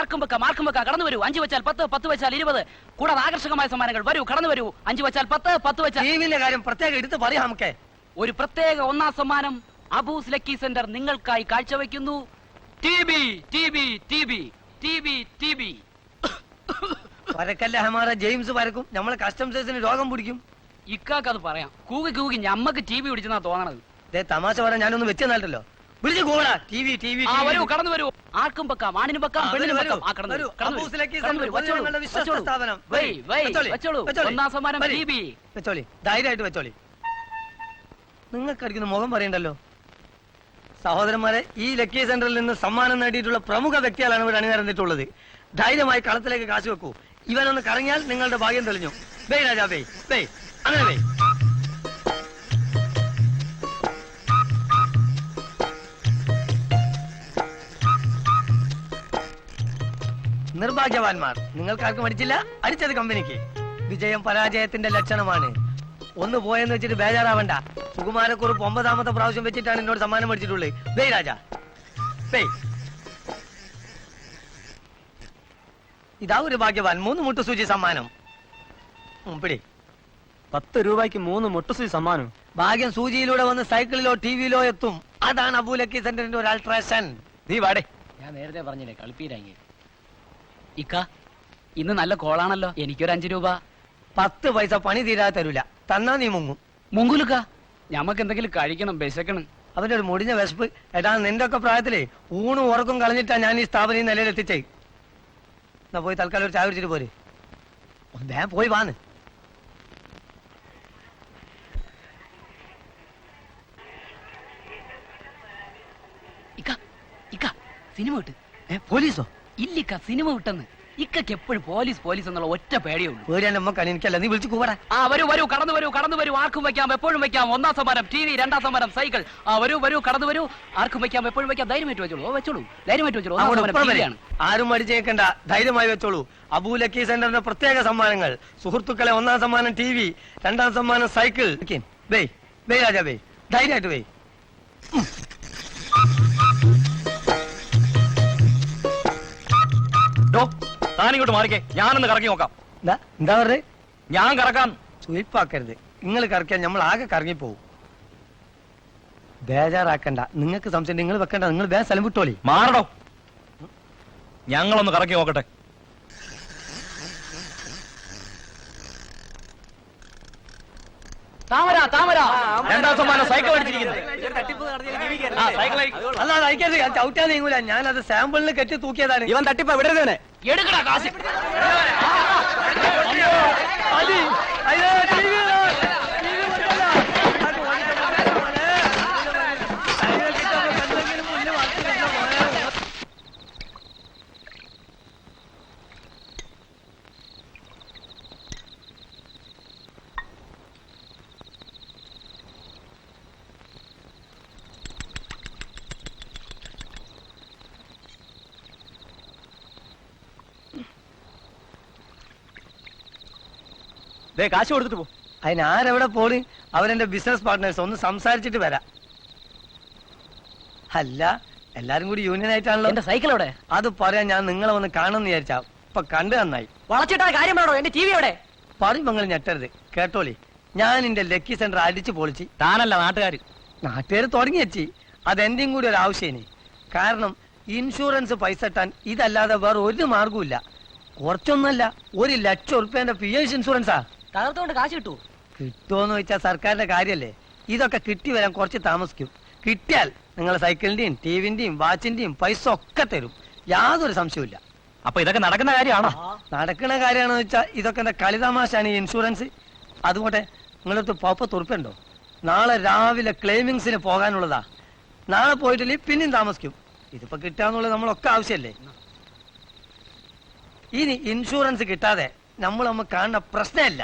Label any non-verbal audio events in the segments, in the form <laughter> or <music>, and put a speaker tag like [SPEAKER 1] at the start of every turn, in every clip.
[SPEAKER 1] ആർക്കും വെക്കാം ആർക്കും വെക്കാം കടന്നു വരൂ. അഞ്ചു വെച്ചാൽ പത്ത് പത്ത് വെച്ചാൽ ഇരുപത്. കൂടാതെ ആകർഷകമായ സമ്മാനങ്ങൾ. വരൂ കടന്നു വരൂ. അഞ്ചു വെച്ചാൽ പത്ത് പത്ത് വെച്ചാൽ
[SPEAKER 2] ടിവിന്റെ കാര്യം പ്രത്യേകം എടുത്ത് പറയാം നമുക്ക്.
[SPEAKER 1] ഒരു പ്രത്യേക ഒന്നാം സമ്മാനം അബൂസ് ലക്കി സെന്റർ നിങ്ങൾക്കായി കാഴ്ചവെക്കുന്നു. T B T B T B T B T B
[SPEAKER 2] വരക്കല്ല ഹമാറ ജെയിംസ് വരക്കും. നമ്മളെ കസ്റ്റംസേഴ്സിന് രോഗം പിടിക്കും.
[SPEAKER 1] ഇക്കാക്കത് പറയാം. കൂകി കൂകി ഞമ്മക്ക് ടി ബി പിടിച്ചെന്നാ തോന്നണത്.
[SPEAKER 2] തമാശ പറയാൻ ഞാനൊന്നും വെച്ചെന്നല്ലോ വിളിച്ചു കൂടാ ടി വി ടി വി
[SPEAKER 1] ആ വരൂ കടന്നു വരൂ ആർക്കും വെക്കാം ആണിനും വെക്കാം
[SPEAKER 2] ആ,
[SPEAKER 1] പെണ്ണിനും
[SPEAKER 2] വരൂ,
[SPEAKER 1] ആ കടന്നു
[SPEAKER 2] വരൂ.
[SPEAKER 1] വരൂ കടന്നു
[SPEAKER 2] അബൂസ് ലക്കി
[SPEAKER 1] വരൂ. കടന്നു വരൂ.
[SPEAKER 2] സെന്റർ
[SPEAKER 1] വെച്ചോളൂ,
[SPEAKER 2] പൊതുജനങ്ങളുടെ വിശ്വസ്ത
[SPEAKER 1] വെച്ചോളൂ.
[SPEAKER 2] സ്ഥാപനം.
[SPEAKER 1] വൈ,
[SPEAKER 2] വരൂ,
[SPEAKER 1] വൈ,
[SPEAKER 2] വെച്ചോളി,
[SPEAKER 1] വെച്ചോളൂ.
[SPEAKER 2] വെച്ചോളി.
[SPEAKER 1] ഒന്നാം സമ്മാനം ടി ബി
[SPEAKER 2] വെച്ചോളി ധൈര്യമായിട്ട് വെച്ചോളി നിങ്ങൾക്ക് അടിക്കുന്ന മുഖം പറയണ്ടല്ലോ സഹോദരന്മാരെ ഈ ലക്കി സെന്ററിൽ നിന്ന് സമ്മാനം നേടിയിട്ടുള്ള പ്രമുഖ വ്യക്തികളാണ് ഇവിടെ അണിനിരന്നിട്ടുള്ളത് ധൈര്യമായി കളത്തിലേക്ക് കാശ് വെക്കൂ ഇവനൊന്ന് കറങ്ങിയാൽ നിങ്ങളുടെ ഭാഗ്യം തെളിഞ്ഞു ബേ രാജാ ബേ ബേ അങ്ങനെ ബേ നിർഭാഗ്യവാന്മാർ. നിങ്ങൾക്കാർക്കും അടിച്ചില്ല? അടിച്ചത് കമ്പനിക്ക്. വിജയം പരാജയത്തിന്റെ ലക്ഷണമാണ്. ഒന്ന് പോയെന്ന് വെച്ചിട്ട് ബേജാറാവണ്ട. സുകുമാരക്കുറിപ്പ് ഒമ്പതാമത്തെ പ്രാവശ്യം വെച്ചിട്ടാണ് എന്നോട് സമ്മാനം മേടിച്ചിട്ടുള്ളത് ബേ രാജ. ബേ ഇതാ ഒരു ഭാഗ്യവാൻ. മൂന്ന് മുട്ടു സൂചി സമ്മാനം. മുമ്പിടി പിടി.
[SPEAKER 3] പത്ത് രൂപയ്ക്ക് മൂന്ന് മുട്ടുസൂചി സമ്മാനം.
[SPEAKER 2] ഭാഗ്യം സൂചിയിലൂടെ വന്ന് സൈക്കിളിലോ ടി വിയിലോ എത്തും. അതാണ് അബൂലക്കി സെന്ററിന്റെ ഒരു അൾട്രേഷൻ
[SPEAKER 3] നീ വാടേ.
[SPEAKER 1] ഞാൻ നേരത്തെ പറഞ്ഞില്ലേ കളിപ്പീരാങ്ങി ഇക്ക ഇന്ന് നല്ല കോളാണല്ലോ. എനിക്കൊരു അഞ്ചു രൂപ.
[SPEAKER 2] പത്ത് പൈസ പണി തീരാതെ തരൂല. തന്നാ നീ മുങ്ങും.
[SPEAKER 1] മുങ്കുലുക്ക ഞമ്മക്ക് എന്തെങ്കിലും കഴിക്കണം വിശക്കണം
[SPEAKER 2] അവന്റെ ഒരു മുടിഞ്ഞ വിശപ്പ്. എടാ നിന്റെ ഒക്കെ പ്രായത്തിലേ ഊണും ഉറക്കും കളഞ്ഞിട്ടാ ഞാൻ ഈ സ്ഥാപനം ഈ നിലയിൽ എത്തിച്ചേ എന്നാ പോയി തൽക്കാലം ഒരു ചായ കുടിച്ചിട്ട് പോരെ. ഞാൻ പോയി വാന്ന്.
[SPEAKER 1] ഇക്ക ഇക്ക സിനിമ വിട്ട്.
[SPEAKER 2] ഏ പോലീസോ?
[SPEAKER 1] ഇല്ലിക്ക സിനിമ വിട്ടെന്ന്. ഇക്കക്ക് എപ്പോഴും പോലീസ് പോലീസ് എന്നുള്ള ഒറ്റ പേടിയേ ഉള്ളൂ.
[SPEAKER 2] പേടിയാൻ നമ്മക്കാണ് എനിക്കല്ല. നീ വിളിച്ചു കൂടാ
[SPEAKER 1] ആ വരൂ വരൂ കടന്നു വരൂ കടന്നു വരൂ. ആർക്കും വെക്കാം എപ്പോഴും വെക്കാം. ഒന്നാം സമ്മാനം ടി വി രണ്ടാം സമ്മാനം സൈക്കിൾ. ആ വരൂ വരൂ കടന്നു വരൂ. ആർക്കും വെക്കാം എപ്പോഴും വെക്കാം. ധൈര്യമായിട്ട് വെച്ചോളൂ. ഓ വെച്ചോളൂ. ധൈര്യമായിട്ട് വെച്ചോളൂ. ഒന്നാം സമ്മാനം TV ആണ്.
[SPEAKER 2] ആരും മടിച്ചേക്കണ്ട. ധൈര്യമായി വെച്ചോളൂ. അബൂ ലക്കി സെന്ററിന്റെ പ്രത്യേക സമ്മാനങ്ങൾ. സുഹൃത്തുക്കളെ ഒന്നാം സമ്മാനം ടി വി രണ്ടാം സമ്മാനം സൈക്കിൾ. ബേ ബേ രാജാ ബേ ധൈര്യമായിട്ട് വേ
[SPEAKER 3] ഡോ താനിങ്ങോട്ട് മാറിക്കേ. ഞാനൊന്ന് കറക്കി നോക്കാം.
[SPEAKER 2] എന്താ പറഞ്ഞേ?
[SPEAKER 3] ഞാൻ കറക്കാം.
[SPEAKER 2] സുയിപ്പാക്കരുത് നിങ്ങൾ കറക്കിയാൽ നമ്മൾ ആകെ പോകും ബേജാറാക്കണ്ട. നിങ്ങൾക്ക് സംശയം നിങ്ങൾ വെക്കണ്ട. നിങ്ങൾ വേറെ സ്ഥലം വിട്ടോളി.
[SPEAKER 3] മാറടോ. ഞങ്ങളൊന്ന് കറക്കി നോക്കട്ടെ.
[SPEAKER 1] താമര താമര.
[SPEAKER 3] രണ്ടാം സമ്മാനം സൈക്കിൾ അടിച്ചിരിക്കുന്നത് ആ സൈക്കിൾ
[SPEAKER 2] അല്ല അത് അയക്കരുത് ഞാൻ ചവിട്ടാൻ നീങ്ങൂല. ഞാൻ അത് സാമ്പിളിന് കെട്ടി തൂക്കിയതാണ്.
[SPEAKER 3] ഇവൻ തട്ടിപ്പ വിടരുതേനെ.
[SPEAKER 1] എടുക്കടാ കാശ്.
[SPEAKER 2] അയ്യോ, TV ഇതാ, TV കൊണ്ടല്ല. അത് ഓടിക്കണ്ട മോനെ. അയ്യോ, കിട്ടുമ്പോ എന്തെങ്കിലും മുന്നിൽ വർക്ക് കിട്ടണം മോനെ.
[SPEAKER 3] ദേ കാശ് കൊടുത്തിട്ട് പോ.
[SPEAKER 2] അതിന് ആരെവിടെ പോളി അവരെന്റെ ബിസിനസ് പാർട്ട്നേഴ്സ് ഒന്ന് സംസാരിച്ചിട്ട് വരാം. അല്ല എല്ലാരും കൂടി യൂണിയൻ ആയിട്ടാണല്ലോ.
[SPEAKER 1] എന്റെ സൈക്കിൾ എവിടെ?
[SPEAKER 2] അത് പറയാൻ ഞാൻ നിങ്ങളെ ഒന്ന് കാണുമെന്ന് വിചാരിച്ചാ. ഇപ്പൊ കണ്ടു നന്നായി.
[SPEAKER 1] വളച്ചിട്ടാ കാര്യം വേണോ എന്റെ ടി വി എവിടെ?
[SPEAKER 2] പറയും നിങ്ങൾ ഞെട്ടരുത്. കേട്ടോളി. ഞാൻ എന്റെ ലക്കി സെന്റർ അടിച്ചു പൊളിച്ച്.
[SPEAKER 3] താനല്ല നാട്ടുകാർ
[SPEAKER 2] നാട്ടുകാർ തുടങ്ങി വെച്ചി. അതെന്റെയും കൂടി ഒരു ആവശ്യമേ കാരണം ഇൻഷുറൻസ് പൈസ ഇട്ടാൻ ഇതല്ലാതെ വേറെ ഒരു മാർഗവും ഇല്ല കുറച്ചൊന്നല്ല ഒരു ലക്ഷം ഉറുപ്പ്യന്റെ പി എസ് ഇൻഷുറൻസാ
[SPEAKER 1] തകർത്തോണ്ട് കാശ് കിട്ടൂ
[SPEAKER 2] കിട്ടുമോന്ന് വെച്ചാൽ സർക്കാരിന്റെ കാര്യല്ലേ? ഇതൊക്കെ കിട്ടി വരാൻ കുറച്ച് താമസിക്കും. കിട്ടിയാൽ നിങ്ങൾ സൈക്കിളിന്റെയും ടിവിന്റെയും വാച്ചിന്റെയും പൈസ ഒക്കെ തരും. യാതൊരു സംശയവുമില്ല.
[SPEAKER 3] അപ്പൊ ഇതൊക്കെ നടക്കുന്ന കാര്യമാണോ?
[SPEAKER 2] നടക്കുന്ന കാര്യമാണെന്ന് വെച്ചാൽ ഇതൊക്കെ എന്താ കളിതമാശാണ് ഈ ഇൻഷുറൻസ്? അതുകൊട്ടെ നിങ്ങളടുത്ത് പപ്പ തുറപ്പുണ്ടോ? നാളെ രാവിലെ ക്ലെയിമിങ്സിന് പോകാനുള്ളതാ. നാളെ പോയിട്ടില്ലെങ്കിൽ പിന്നെയും താമസിക്കും. ഇതിപ്പോ കിട്ടാന്നുള്ളത് നമ്മളൊക്കെ ആവശ്യമല്ലേ ഇനി ഇൻഷുറൻസ് കിട്ടാതെ നമ്മൾ നമ്മൾ കാണുന്ന പ്രശ്നമില്ല.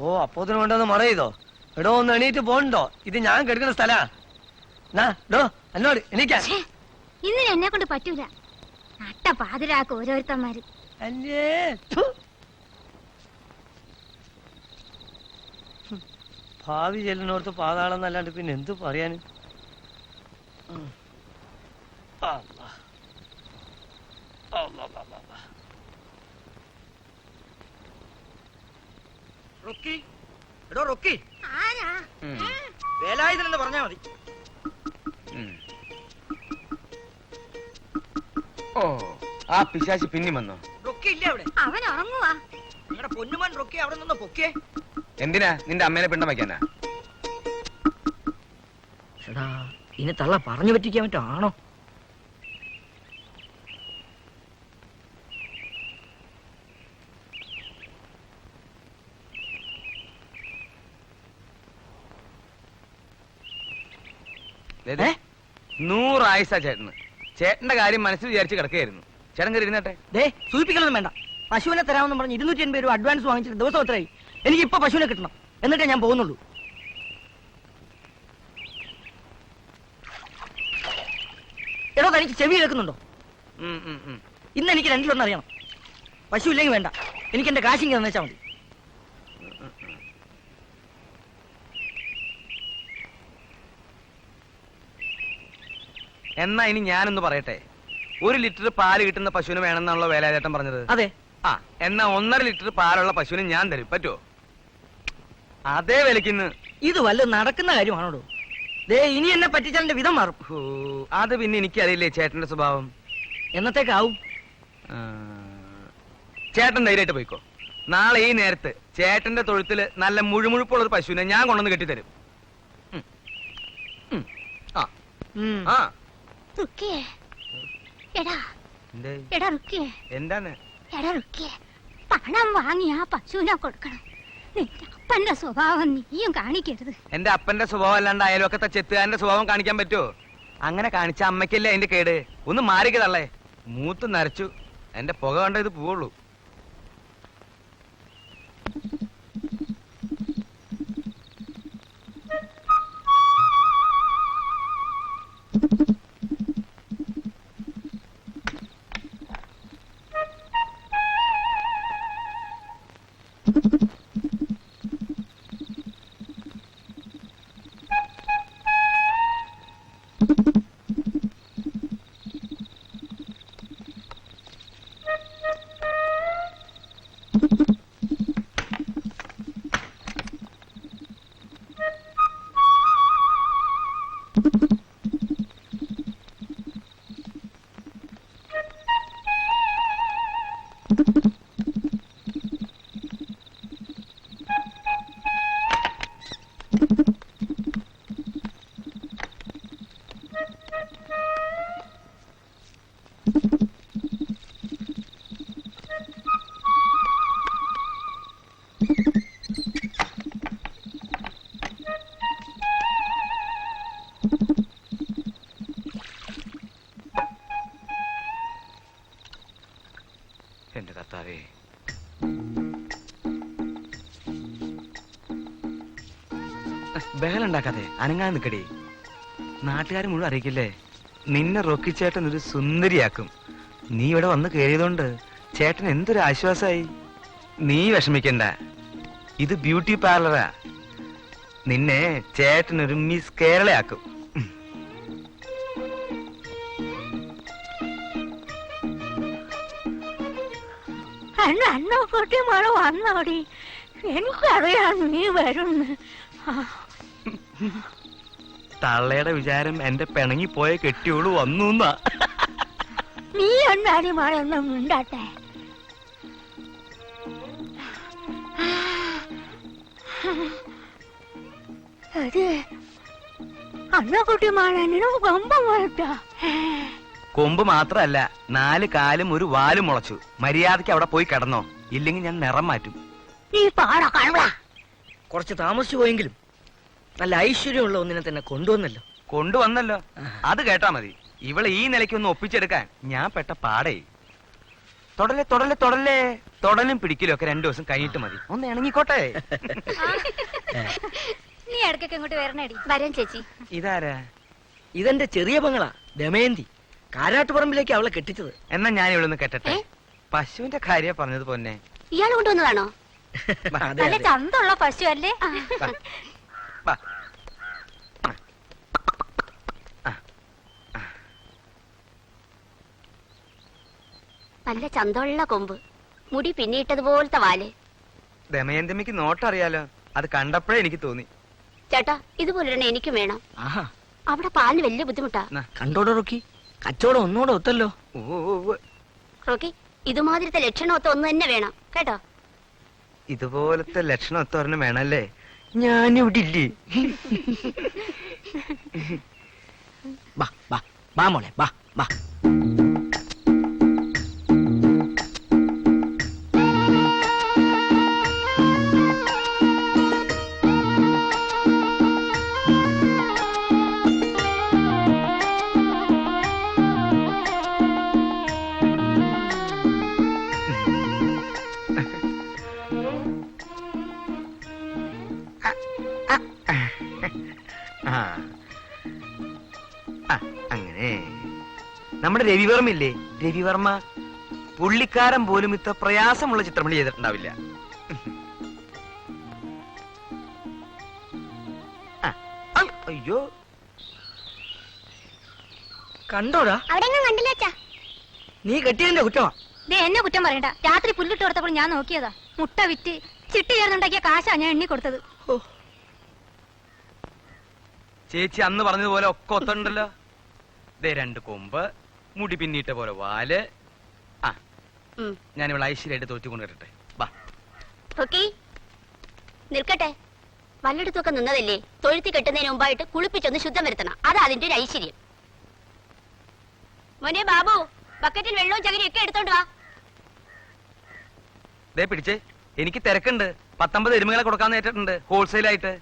[SPEAKER 2] ഓ അപ്പോത്തിന് കൊണ്ടൊന്ന് മറ ചെയ്തോ എടോ ഒന്ന് എണീറ്റ് പോണ്ടോ? ഇത് ഞാൻ കെടുക്കുന്ന സ്ഥലാ. ഡോ എന്നോട് എണീക്കാൻ
[SPEAKER 4] ഇന്ന് എന്നെ കൊണ്ട് പറ്റൂല. നട്ട പാതിരാക്ക് ഓരോരുത്തന്മാര്.
[SPEAKER 2] അല്ലേ. ഭാവി ചെല്ലിനോർത്ത് പാതാളം എന്നല്ലാണ്ട് പിന്നെ എന്ത് പറയാന്? അല്ലാ.
[SPEAKER 5] ഓ ആ പിശാശി പിന്നി വന്നോ.
[SPEAKER 3] റൊക്കി ഇല്ലേ അവിടെ?
[SPEAKER 4] അവൻ ഉറങ്ങുവാ.
[SPEAKER 3] നിങ്ങളുടെ പൊന്നുമാൻ റൊക്കി അവിടെ നിന്ന് പൊക്കേ
[SPEAKER 5] എന്തിനാ നിന്റെ അമ്മേനെ പിണ്ടം വയ്ക്കാനാ?
[SPEAKER 3] എടാ ഇനി തള്ള പറഞ്ഞു പറ്റിക്കാൻ പറ്റോ ആണോ?
[SPEAKER 5] ദേ, ദേ. നൂറായുസ ചേട്ടന്. ചേട്ടന്റെ കാര്യം മനസ്സിൽ വിചാരിച്ച് കിടക്കുകയായിരുന്നു. ചേട്ടൻ കയറി ഇരുന്നട്ടെ.
[SPEAKER 3] ദേ സൂചിപ്പിക്കലൊന്നും വേണ്ട. പശുവിനെ തരാമെന്ന് പറഞ്ഞ് ഇരുന്നൂറ്റി എൺപത് രൂപ അഡ്വാൻസ് വാങ്ങിച്ചിട്ട് ദിവസം എത്രയായി? എനിക്ക് ഇപ്പൊ പശുവിനെ കിട്ടണം. എന്നിട്ടേ ഞാൻ പോകുന്നുള്ളൂ. എടോ തനിക്ക് ചെവി കേൾക്കുന്നുണ്ടോ?
[SPEAKER 5] ഉം, ഉം, ഉം.
[SPEAKER 3] ഇന്ന് എനിക്ക് രണ്ടിലൊന്നും അറിയണം. പശു ഇല്ലെങ്കിൽ വേണ്ട. എനിക്ക് എന്റെ കാശിങ് തന്നേച്ചാ മതി.
[SPEAKER 5] എന്നാ ഇനി ഞാനൊന്ന് പറയട്ടെ? ഒരു ലിറ്റർ പാൽ കിട്ടുന്ന പശുവിന് വേണമെന്നാണല്ലോ വേലാചേട്ടൻ പറഞ്ഞത്.
[SPEAKER 3] അതെ.
[SPEAKER 5] ആ എന്നാ ഒന്നര ലിറ്റർ പാലുള്ള പശുവിന് ഞാൻ തരും. പറ്റോ അതേ വിലക്കിന്ന്.
[SPEAKER 3] ഇത് വല്ല നടക്കുന്ന കാര്യമാണോ ദേ ഇനി എന്നെ പറ്റിച്ചാലിന്റെ വിധം മാറും.
[SPEAKER 5] ഹോ, അത് പിന്നെ എനിക്കറിയില്ലേ ചേട്ടന്റെ സ്വഭാവം?
[SPEAKER 3] എന്നത്തേക്കാവും?
[SPEAKER 5] ആ, ചേട്ടൻ ധൈര്യമായിട്ട് പോയിക്കോ. നാളെ ഈ നേരത്ത് ചേട്ടന്റെ തൊഴുത്തിൽ നല്ല മുഴുമുഴുപ്പുള്ള ഒരു പശുവിനെ ഞാൻ കൊണ്ടുവന്ന് കെട്ടിത്തരും. ഉം. ഉം. ആ.
[SPEAKER 3] ഉം.
[SPEAKER 5] ആ.
[SPEAKER 4] റുക്കിയേ എടാ. എടാ റുക്കിയേ
[SPEAKER 5] എന്താണ്?
[SPEAKER 4] എടാ റുക്കിയേ പണം വാങ്ങി ആ പശുവിനെ കൊടുക്കണം. നിന്റെ അപ്പന്റെ സ്വഭാവം നീയും കാണിക്കരുത്.
[SPEAKER 5] എന്റെ അപ്പന്റെ സ്വഭാവം അല്ലാണ്ട് അയൽവക്കത്തെ ചെത്തുകാരന്റെ സ്വഭാവം കാണിക്കാൻ പറ്റുമോ അങ്ങനെ കാണിച്ച അമ്മയ്ക്കല്ലേ അതിന്റെ കേട്? ഒന്ന് മാറിക്കതള്ളേ മൂത്ത് നരച്ചു. എന്റെ പുക കണ്ട ഇത് പോവുള്ളൂ. ബഹലുണ്ടാക്കാതെ അനങ്ങാൻ നിൽക്കടി നാട്ടുകാർ മുഴുവൻ അറിയിക്കില്ലേ? നിന്നെ റോക്കി ചേട്ടൻ ഒരു സുന്ദരിയാക്കും. നീ ഇവിടെ വന്ന് കയറിയതുകൊണ്ട് ചേട്ടൻ എന്തൊരു ആശ്വാസമായി നീ വിഷമിക്കണ്ട. ഇത് ബ്യൂട്ടി പാർലറാ. നിന്നെ ചേട്ടൻ ഒരു മിസ് കേരളയാക്കും.
[SPEAKER 4] അന്ന് അന്നോ കുട്ടി മഴ വന്നോടി. എനിക്കറിയാം നീ വരുന്ന്.
[SPEAKER 5] തള്ളയുടെ വിചാരം എന്റെ പിണങ്ങി പോയ കെട്ടിയോൾ വന്നു
[SPEAKER 4] നീ എന്നാടി മഴ ഒന്നും മിണ്ടാട്ടെ. അത്. അന്നക്കുട്ടി മാളനിന് കൊമ്പം
[SPEAKER 5] മാത്രല്ല നാല് കാലും ഒരു വാലും മുളച്ചു. മര്യാദയ്ക്ക് അവിടെ പോയി കിടന്നോ. ഇല്ലെങ്കിൽ ഞാൻ നിറം മാറ്റും.
[SPEAKER 4] നീ പാട കാണുക
[SPEAKER 3] കുറച്ച് താമസിച്ചു പോയെങ്കിലും നല്ല ഐശ്വര്യമുള്ള ഒന്നിനെ തന്നെ കൊണ്ടുവന്നല്ലോ.
[SPEAKER 5] കൊണ്ടുവന്നല്ലോ. അത് കേട്ടാ മതി. ഇവളെ ഈ നിലയ്ക്ക് ഒന്ന് ഒപ്പിച്ചെടുക്കാൻ ഞാൻ പെട്ട പാടേ. തൊടലെ തൊടലെ തൊടലെ. തൊടലും പിടിക്കലും ഒക്കെ രണ്ടു ദിവസം കഴിഞ്ഞിട്ട് മതി. ഒന്ന് ഇണങ്ങിക്കോട്ടെ.
[SPEAKER 4] നീ ഇടയ്ക്കൊക്കെ ഇങ്ങോട്ട് വരണേടി. വരാൻ ചേച്ചി.
[SPEAKER 5] ഇതാരാ?
[SPEAKER 3] ഇതെന്റെ ചെറിയ പങ്ങളാ ദമയന്തി. കാരാട്ടുപറമ്പിലേക്ക് അവളെ കെട്ടിച്ചത്.
[SPEAKER 5] എന്നാ ഞാൻ ഇവിടെ കെട്ടട്ടെ. പശുവിന്റെ കാര്യ പറഞ്ഞത് പൊന്നെ.
[SPEAKER 4] ഇയാൾ കൊണ്ടുവന്നതാണോ? <laughs>
[SPEAKER 3] അതെ,
[SPEAKER 4] നല്ല
[SPEAKER 3] അതെ.
[SPEAKER 4] ചന്തമുള്ള പശു അല്ലേ?
[SPEAKER 6] നല്ല ചന്തമുള്ള കൊമ്പ്. മുടി പിന്നിട്ടതുപോലത്തെ വാൽ.
[SPEAKER 5] ദമയന്തമ്മയ്ക്ക് നോട്ടറിയാലോ? അത് കണ്ടപ്പോഴേ എനിക്ക് തോന്നി.
[SPEAKER 6] ചേട്ടാ ഇതുപോലൊരെണ്ണം എനിക്കും വേണം.
[SPEAKER 3] ആഹാ.
[SPEAKER 6] അവിടെ പാലിന് വലിയ ബുദ്ധിമുട്ടാ.
[SPEAKER 3] കണ്ടോടോ റോക്കി? കച്ചവടം ഒന്നുകൂടെ ഒത്തല്ലോ.
[SPEAKER 5] ഓ ഓ, ഓ.
[SPEAKER 6] റോക്കി ഇതുമാതിരത്തെ ലക്ഷണമൊത്ത ഒന്ന് തന്നെ വേണം. കേട്ടോ?
[SPEAKER 5] ഇതുപോലത്തെ ലക്ഷണമൊത്ത ഒരെണ്ണം വേണല്ലേ? ഞാനിവിടെ ഇല്ലേ.
[SPEAKER 3] ബാ ബാ ബാ മോളെ ബാ ബാ.
[SPEAKER 5] നമ്മുടെ രവിവർമ്മ ഇല്ലേ രവിവർമ്മ പുള്ളിക്കാരൻ പോലും ഇത്ര പ്രയാസമുള്ള ചിത്രമണി ചെയ്തിട്ടുണ്ടാവില്ല. അയ്യോ.
[SPEAKER 3] കണ്ടോടാ.
[SPEAKER 4] അവിടെ ഒന്നും കണ്ടില്ല അച്ഛാ.
[SPEAKER 3] നീ കെട്ടിയതിന്റെ കുറ്റമാ.
[SPEAKER 4] ദേ എന്നെ കുറ്റം പറയണ്ട. രാത്രി പുല്ലിട്ട് കൊടുത്തപ്പോൾ ഞാൻ നോക്കിയതാ. മുട്ട വിറ്റ് ചിട്ടി ചേർന്നുണ്ടാക്കിയ കാശാ ഞാൻ എണ്ണി കൊടുത്തത്.
[SPEAKER 5] ചേച്ചി അന്ന് പറഞ്ഞതുപോലെ ഒക്കെ ഒത്തുണ്ടല്ലോ. ദേ രണ്ട് കൊമ്പ് മുടി പിന്നിട്ട പോലെ വാൽ. ആ ഞാൻ ഇവിടെ ഐശ്വര്യമായിട്ട് തോറ്റു കൊണ്ടുവരട്ടെ വാ
[SPEAKER 6] നിൽക്കട്ടെ. വല്ലയിടത്തൊക്കെ നിന്നതല്ലേ? തൊഴുത്തി കെട്ടുന്നതിന് മുമ്പായിട്ട് കുളിപ്പിച്ചൊന്ന് ശുദ്ധം വരുത്തണം. അതാ അതിന്റെ ഒരു ഐശ്വര്യം. മോനെ ബാബു ബക്കറ്റിൽ വെള്ളവും ചകിരിയും ഒക്കെ എടുത്തോണ്ട് വാ.
[SPEAKER 5] ദേ പിടിച്ചേ എനിക്ക് തിരക്കുണ്ട്. പത്തൊമ്പത് എരുമകളെ കൊടുക്കാൻ ഏറ്റിട്ടുണ്ട് ഹോൾസെയിൽ ആയിട്ട്